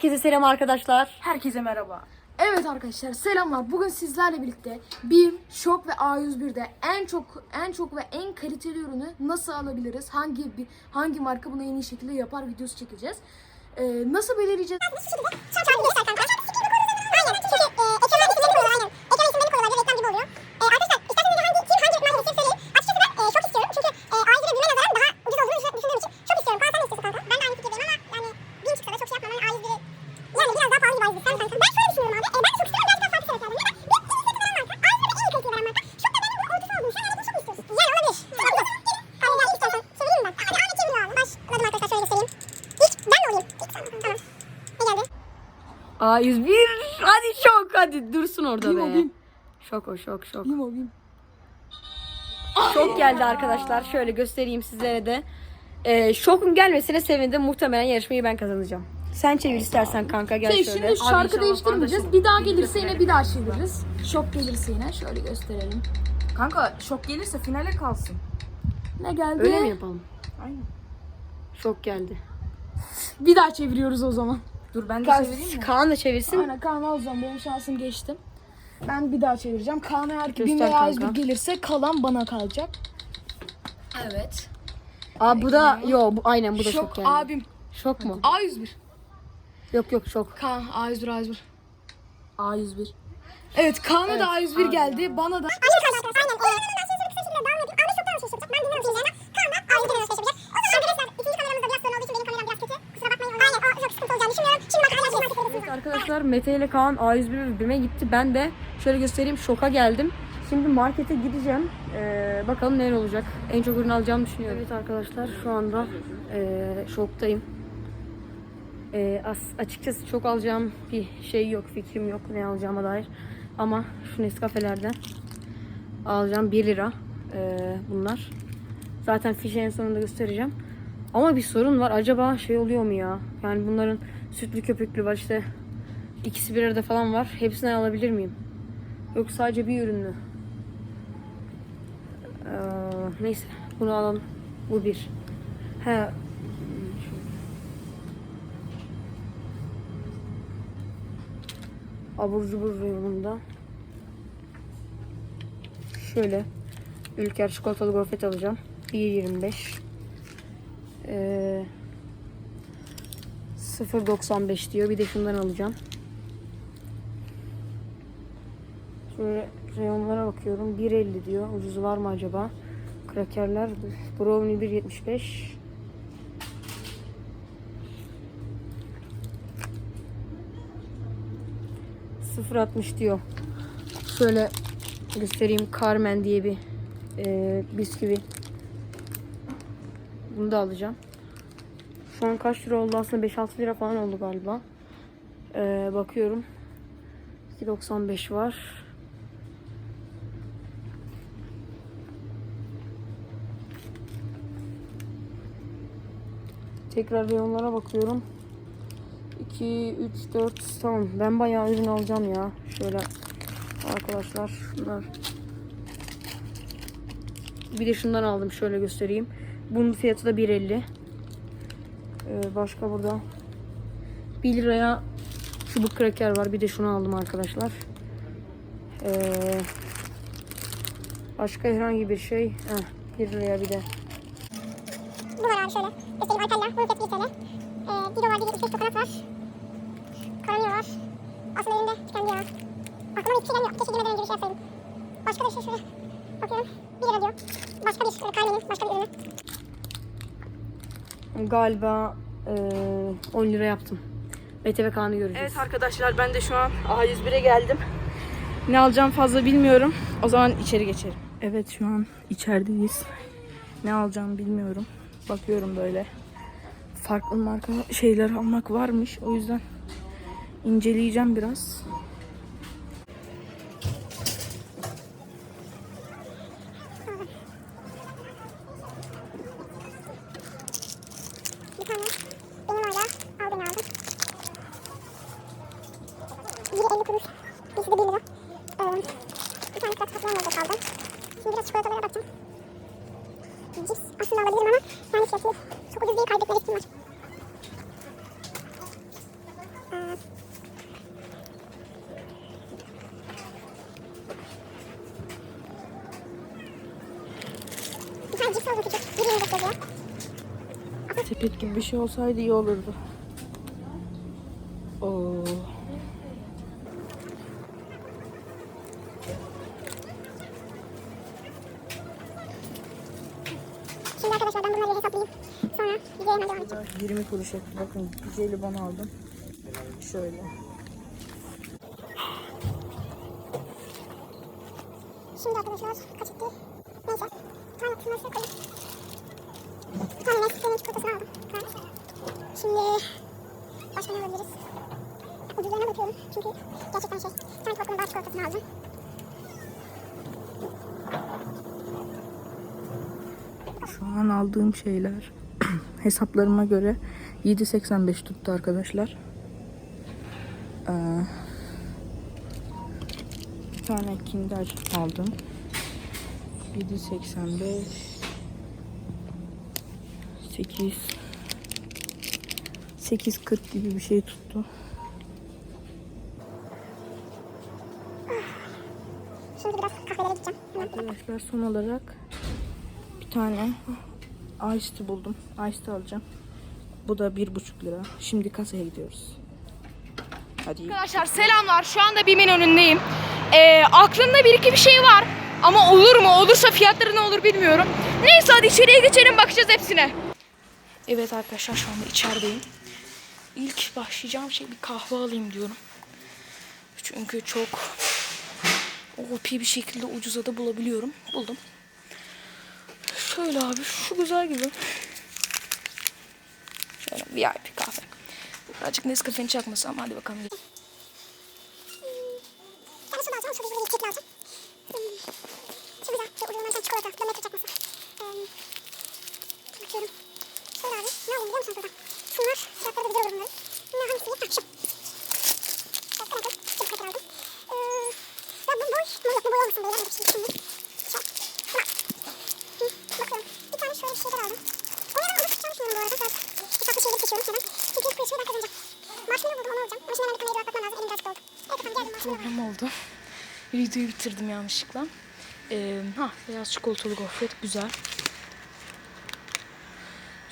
Herkese selam arkadaşlar. Herkese merhaba. Evet arkadaşlar selamlar. Bugün sizlerle birlikte BİM, Şok ve A101'de en çok en çok ve en kaliteli ürünü nasıl alabiliriz? Hangi bir hangi marka bunu en iyi şekilde yapar videosu çekeceğiz. Ee, nasıl belirleyeceğiz? Aynen. Çünkü e, ekranlar isimleri koyuyorlar aynen. Ekran isimleri koyuyorlar ve reklam gibi oluyor. E, arkadaşlar isterseniz de hangi kim hangi marka isim söyleyin. Açıkçası ben e, çok istiyorum. Çünkü e, A101'e büyüme nazaran daha ucuz olduğunu düşün- düşündüğüm için çok istiyorum. Kaan sen ne istiyorsun kanka? Ben de aynı fikirdeyim ama yani bin çıksa da çok şey yapmam. Hani A101'i yani biraz daha pahalı gibi A101 sen kanka. Ben şöyle düşünüyorum abi. E, ben de çok istiyorum. Biraz daha farklı sebeplerden. Neden? Bir inisiyatif veren marka. A101'de en iyi kaliteyi veren marka. Çok da benim bunun ortası olduğum. Sen yani bunu çok mu istiyorsun? Yani olabilir. Çok ucuz. Gelin. Hani yani istersen çevireyim ben. Hadi Ahmet Cemil'i alalım. Başladım arkadaşlar şöyle göstereyim. İlk ben de olayım. İlk sen. Tamam. Ne geldi? A101 hadi şok hadi dursun orada Bim o, be. bim. Şok o şok şok. BİM o BİM. Şok geldi arkadaşlar. Şöyle göstereyim sizlere de. Ee, şokun gelmesine sevindim. Muhtemelen yarışmayı ben kazanacağım. Sen çevir istersen kanka gel Şey, şöyle. şimdi şarkı değiştirmeyeceğiz. Bir daha gelirse yine bir daha çeviririz. Şok gelirse yine şöyle gösterelim. Kanka şok gelirse finale kalsın. Ne geldi? Öyle mi yapalım? Aynen. Şok geldi. Bir daha çeviriyoruz o zaman. Dur ben de Kalsın. çevireyim mi? Kaan da çevirsin. Aynen Kaan'ı alacağım. Benim şansım geçti. Ben bir daha çevireceğim. Kaan'a eğer ki Göster 1000 veya kanka. 101 gelirse kalan bana kalacak. Evet. Aa bu da yo bu aynen bu da şok, Şok geldi. abim. Şok mu? A101. Yok yok şok. Kaan A101 A101. A101. Evet Kaan'a da A101 geldi. Bana da kaldı arkadaşlar. Aynen. Ee, ben şimdi kısa şekilde devam edeyim. Ahmet çoktan şaşıracak. Ben dinliyorum şimdi ama Kaan da ayrı bir şaşıracak. O zaman arkadaşlar ikinci kameramız da biraz sorun olduğu için benim kameram biraz kötü. Kusura bakmayın. Aynen o çok sıkıntı olacağını düşünüyorum. Şimdi bakalım her şey Evet arkadaşlar Mete ile Kaan A101 birbirine gitti. Ben de şöyle göstereyim şoka geldim. Şimdi markete gideceğim. Ee, bakalım neler olacak. En çok ürün alacağımı düşünüyorum. Evet arkadaşlar şu anda ee, şoktayım. Ee, as, açıkçası çok alacağım bir şey yok, fikrim yok ne alacağıma dair. Ama şu Nescafe'lerden alacağım 1 lira ee, bunlar. Zaten fişi en sonunda göstereceğim. Ama bir sorun var. Acaba şey oluyor mu ya? Yani bunların sütlü köpüklü var işte. İkisi bir arada falan var. Hepsinden alabilir miyim? Yok sadece bir ürün mü? Ee, neyse bunu alalım. Bu bir. He. Abur cubur reyonunda. Şöyle. Ülker çikolatalı gofret alacağım. 1.25. Ee, 0.95 diyor. Bir de şundan alacağım. Şöyle reyonlara bakıyorum. 1.50 diyor. Ucuz var mı acaba? Krakerler. Brownie 1.75. ...0.60 diyor. Şöyle göstereyim. Carmen diye bir e, bisküvi. Bunu da alacağım. Şu an kaç lira oldu aslında 5-6 lira falan oldu galiba. Ee, bakıyorum. 2.95 var. Tekrar reyonlara bakıyorum. 2, 3, 4 tamam. Ben bayağı ürün alacağım ya. Şöyle arkadaşlar şunlar. Bir de şundan aldım şöyle göstereyim. Bunun fiyatı da 1.50. Ee, başka burada 1 liraya çubuk kraker var. Bir de şunu aldım arkadaşlar. Ee, başka herhangi bir şey. Heh, 1 liraya bir de. Bu var abi şöyle. Alper'ler. Bunun fiyatı 1 TL. Ee, Dido var, 1.75 kokonat var. Karamel var. Aslında elimde tükendi ya. Aklıma hiçbir şey gelmiyor. Keşke girmeden önce bir şey yapsaydım. Başka bir şey şöyle. Bakıyorum. 1 lira diyor. Başka bir e, Carmen'in başka bir ürünü. Galiba eee 10 lira yaptım. Mete ve Kaan'ı göreceğiz. Evet arkadaşlar ben de şu an A101'e geldim. Ne alacağım fazla bilmiyorum. O zaman içeri geçelim. Evet şu an içerideyiz. Ne alacağım bilmiyorum. Bakıyorum böyle. Farklı marka şeyler almak varmış. O yüzden inceleyeceğim biraz. Sadece sol küçük. Bir yumruk geliyor. Sepet gibi bir şey olsaydı iyi olurdu. Oo. Şimdi arkadaşlar ben bunları hesaplayayım. Sonra videoya devam edeceğim. 20 kuruş etti. Bakın bir jelibon aldım. Şöyle. Şimdi arkadaşlar kaç etti? Neyse. Şuraya koyayım. Bir tane Nescafe'nin çikolatasını aldım. Şimdi başka ne alabiliriz? Ucuzlarına bakıyorum çünkü gerçekten şey. Tane Coco'nun bar çikolatasını aldım. Şu an aldığım şeyler hesaplarıma göre 7.85 tuttu arkadaşlar. Ee, bir tane Kinder aldım. 7.85 8 8.40 gibi bir şey tuttu. Şimdi biraz kahvelere gideceğim. Hemen. Arkadaşlar son olarak bir tane Ice tea buldum. Ice tea alacağım. Bu da bir buçuk lira. Şimdi kasaya gidiyoruz. Hadi. Arkadaşlar selamlar. Şu anda BİM'in önündeyim. Ee, aklımda bir iki bir şey var. Ama olur mu? Olursa fiyatları ne olur bilmiyorum. Neyse hadi içeriye geçelim bakacağız hepsine. Evet arkadaşlar şu anda içerideyim. İlk başlayacağım şey bir kahve alayım diyorum. Çünkü çok OP bir şekilde ucuza da bulabiliyorum. Buldum. Şöyle abi şu güzel gibi. Şöyle VIP kahve. Birazcık Nescafe'nin çakması ama hadi bakalım. Ben de soda alacağım. Soda böyle çiçekli alacağım. Hmm. Şu güzel. Şu uygulamadan çikolata. Kilometre çakması. Ee, bakıyorum. Şöyle abi. Ne alayım biliyor musun burada? Şunlar. Fiyatları da güzel olur bunların. Bunlar hangisi? Ha şu. Fiyatı ne kadar? Şu kadar aldım. Ee, ya bu boy. Bu yok bu boy olmasın böyle. Ben de bir şey düşündüm. Şöyle. Bak. Hı, bakıyorum. Bir tane şöyle bir şeyler aldım. Onları alıp tutacağım şimdi bu arada. Biraz hesaplı şeyleri seçiyorum hemen. Çünkü bu yarışmayı ben kazanacağım. Marshmallow buldum onu alacağım. Ama şimdi hemen bir kameraya bakmam lazım. Elim biraz doldu. Evet efendim geldim marshmallow. problem oldu. Videoyu bitirdim yanlışlıkla. Ee, ha beyaz çikolatalı gofret güzel.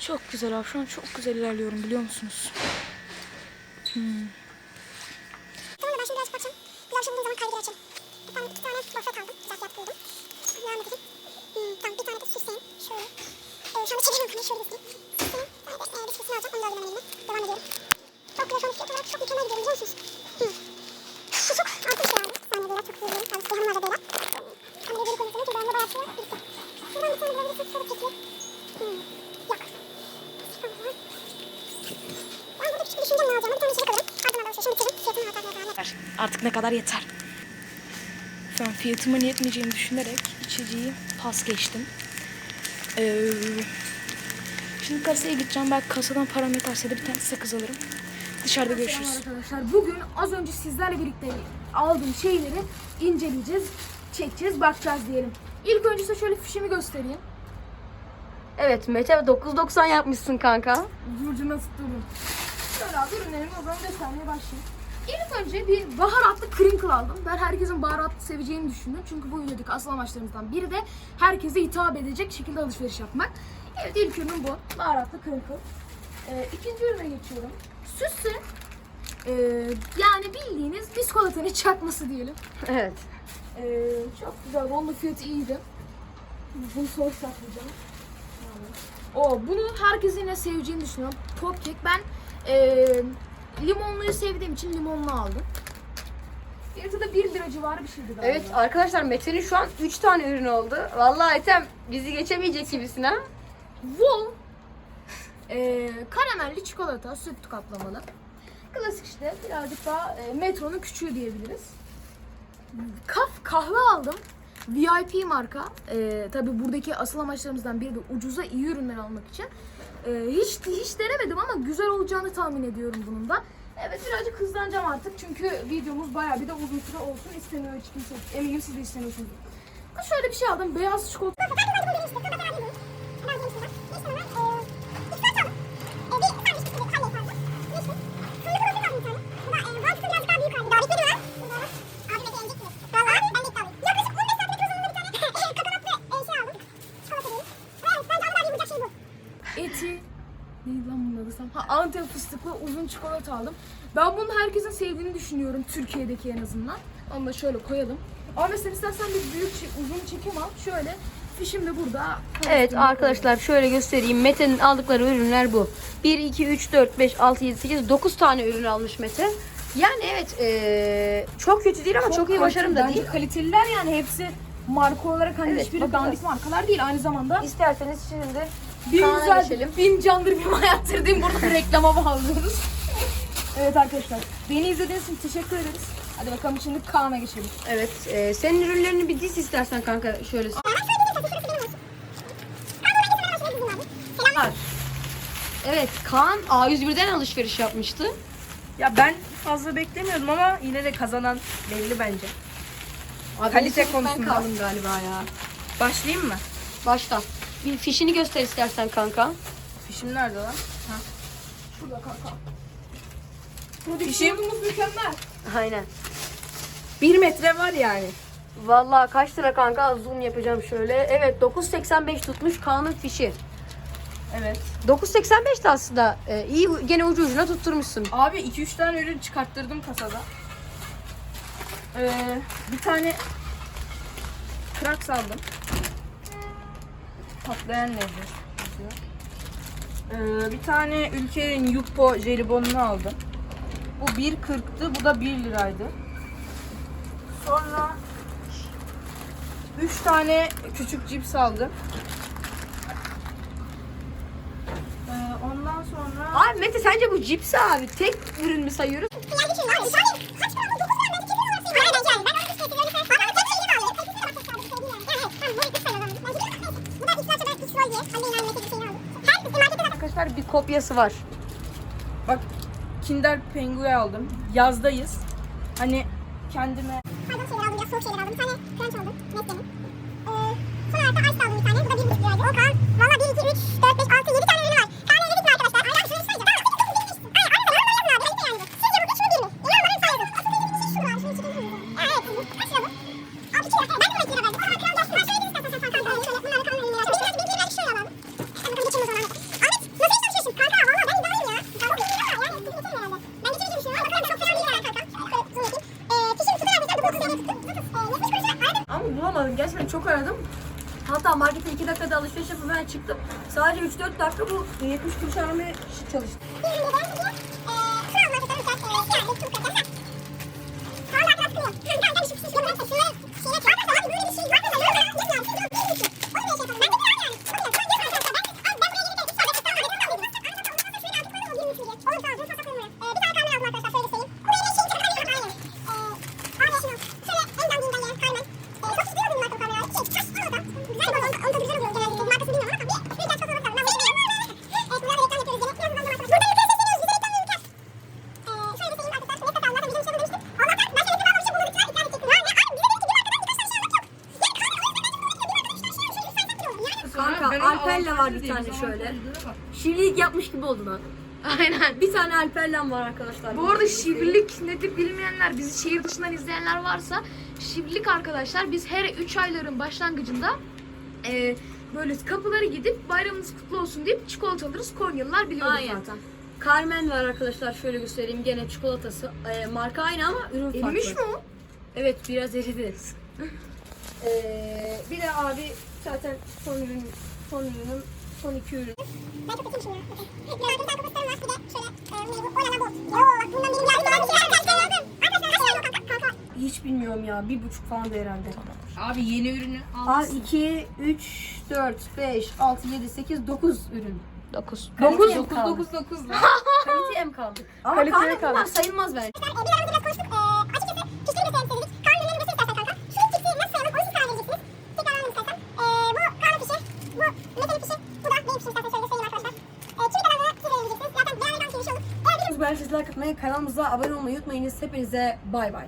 Çok güzel abi şu an çok güzel ilerliyorum biliyor musunuz? Tamam da ben şimdi birazcık bakacağım. Bir akşam bulduğum zaman kaydı açalım. Bir tane, iki aldım. Güzel fiyat buldum. Devam edelim. Hmm, tamam bir tane de süsleyin. Şöyle. Ee, şu anda kamerayı şöyle göstereyim. Süsleyin. Bir tane de e, bisküvisini alacağım. Onu da elime. Devam ediyorum. Çok güzel şu an fiyat olarak çok mükemmel? Hmm. Şu çok altı bir şey aldım. Bir saniye beyler çok hızlı gidiyorum. Yalnız hanımlar da beyler. Kamerayı böyle konuşuyorum çünkü bende bayağı şey var. Birlikte. Şuradan bir tane bulabilirsiniz. Şöyle çekiyor. Hmm. Yok. Tamam. Ben burada küçük bir düşüncem ne alacağım. Bir tane içecek alırım. Ardından alışverişimi bitiririm. Fiyatını hatta devam ederim. Artık ne kadar yeter. An fiyatımın yetmeyeceğini düşünerek içeceği pas geçtim. Ee, şimdi kasaya gideceğim. Belki kasadan param yeterse de bir tane sakız alırım. Dışarıda görüşürüz. Arkadaşlar bugün az önce sizlerle birlikte aldığım şeyleri inceleyeceğiz, çekeceğiz, bakacağız diyelim. İlk önce size şöyle fişimi göstereyim. Evet Mete 9.90 yapmışsın kanka. Burcuna tutturdum. Şöyle abi ürünlerimi o zaman göstermeye başlayayım. İlk önce bir baharatlı crinkle aldım. Ben herkesin baharat seveceğini düşündüm. Çünkü bu videodaki asıl amaçlarımızdan biri de herkese hitap edecek şekilde alışveriş yapmak. Evet ilk ürünüm bu. Baharatlı crinkle. Ee, ikinci ürüne geçiyorum. Süsü. Ee, yani bildiğiniz biskolatanın çakması diyelim. Evet. Ee, çok güzel. Onun fiyatı iyiydi. Bunu sonra saklayacağım. O bunu herkesin yine seveceğini düşünüyorum. Pop cake. Ben ee, limonluyu sevdiğim için limonlu aldım. Fiyatı da 1 lira civarı bir şeydi galiba. Evet arkadaşlar Mete'nin şu an 3 tane ürün oldu. Vallahi Etem bizi geçemeyecek gibisin ha. Wool ee, karamelli çikolata, süt kaplamalı. Klasik işte birazcık daha e, metronun küçüğü diyebiliriz. Kaf kahve aldım. VIP marka. Ee, tabii buradaki asıl amaçlarımızdan biri de ucuza iyi ürünler almak için. Ee, hiç hiç denemedim ama güzel olacağını tahmin ediyorum bunun da. Evet birazcık hızlanacağım artık çünkü videomuz bayağı bir de uzun süre olsun istemiyor hiç kimse. Eminim siz de istemiyorsunuz. Şöyle bir şey aldım. Beyaz çikolata. Neydi uzun çikolata aldım. Ben bunu herkesin sevdiğini düşünüyorum Türkiye'deki en azından. Onu da şöyle koyalım. Ama mesela istersen bir büyük çe- uzun çekim al. Şöyle fişim de burada. Evet arkadaşlar şöyle göstereyim. Mete'nin aldıkları ürünler bu. 1, 2, 3, 4, 5, 6, 7, 8, 9 tane ürün almış Mete. Yani evet eee, çok kötü değil ama çok, iyi başarım da Bence değil. Kaliteliler yani hepsi marka olarak hani Evet, hiçbiri bakacağız. dandik markalar değil. Aynı zamanda İsterseniz şimdi bir Kaan'a güzel, geçelim. bin candır bir hayattır diyeyim burada reklama bağlıyoruz. evet arkadaşlar beni izlediğiniz için teşekkür ederiz. Hadi bakalım şimdi Kaan'a geçelim. evet eee, senin ürünlerini bir diz istersen kanka şöyle. Evet Kaan A101'den alışveriş yapmıştı. Ya ben fazla beklemiyordum ama yine de kazanan belli bence. Abi Kalite konusunda. Ben kaldım galiba ya. Başlayayım mı? Başla. Bir fişini göster istersen kanka. Fişim nerede lan? Şurada kanka. Fişim Prodüksiyonumuz mükemmel. Aynen. 1 metre var yani. Vallahi kaç lira kanka zoom yapacağım şöyle. Evet 9.85 tutmuş Kaan'ın fişi. Evet. 9.85 de aslında e, iyi gene ucu ucuna tutturmuşsun. Abi 2-3 tane ürün çıkarttırdım kasada. Ee, bir tane Krax aldım. Patlayan lezzet. Ee, bir tane ülkenin Yupo jelibonunu aldım. Bu 1.40'tı, bu da 1 liraydı. Sonra 3 tane küçük cips aldım. Ee, ondan sonra Abi Mete sence bu cipsi abi tek ürün mü sayıyoruz? Bir kopyası var. Bak Kinder Penguen aldım. Yazdayız. Hani kendime Faydalı şeyler aldım, biraz soğuk aldım. Bir tane crunch aldım, Nestle'nin. Ben çıktım. Sadece 3-4 dakika bu 70 kuruş aramaya çalıştım. Var bir tane şöyle. Şivlilik yapmış gibi oldu lan. Aynen. Bir tane Alper'lem var arkadaşlar. Bu arada şivrilik nedir bilmeyenler, bizi şehir dışından izleyenler varsa şivrilik arkadaşlar biz her 3 ayların başlangıcında e, böyle kapıları gidip bayramınız kutlu olsun deyip çikolata alırız. Konyalılar biliyordur Aynen. zaten. Carmen var arkadaşlar şöyle göstereyim gene çikolatası. Ee, marka aynı ama ürün farklı. Erimiş mi o? Evet biraz eridi. ee, bir de abi zaten son ürün son ürünüm son iki ürün. Ben çok kötüymüşüm ya. Biraz kapasitörüm var. Bir de şöyle e, bu neydi bu? Oynama bol. Oo bak bundan benim yardım şey arkadaşlar kaç tane kanka? Kanka. Hiç bilmiyorum ya bir buçuk falan da herhalde. Abi yeni ürünü almışsın. 2, 3, 4, 5, 6, 7, 8, 9 ürün. 9. 9 9 9 9 9 Kaliteye mi kaldık? Ama Kaliteye kaldık. sayılmaz bence. Arkadaşlar e, bir aramızda biraz konuştuk. E, katmayı kanalımıza abone olmayı unutmayınız. Hepinize bay bay.